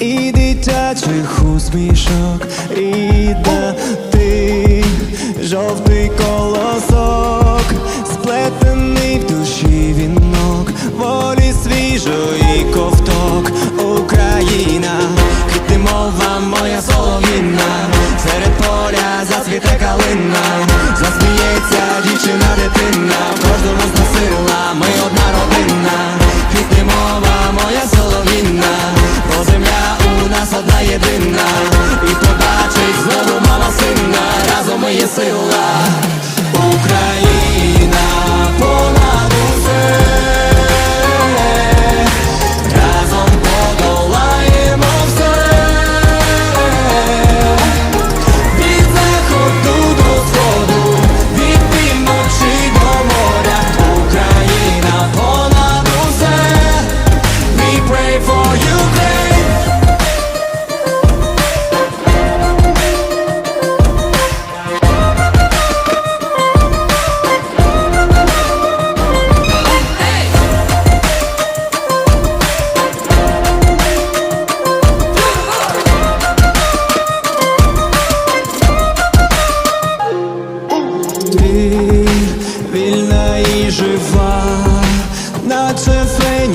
і дитячих усмішок. і єдина, і побачить знову мама сина, разом ми сила,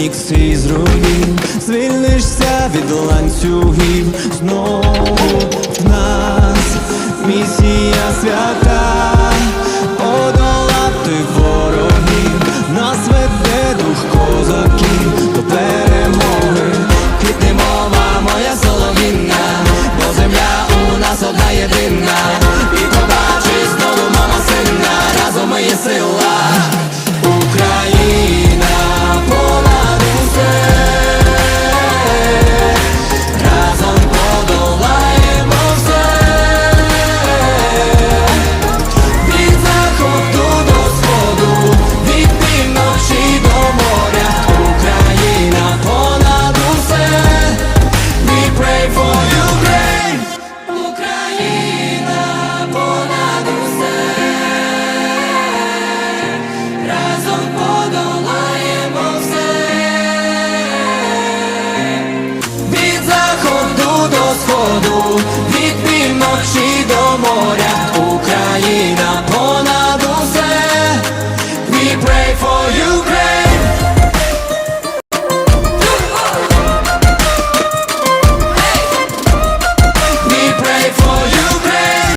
домік свій з руїн звільнишся від ланцюгів. Знову в нас місія свята, подолати ворогів, нас веде дух козаків.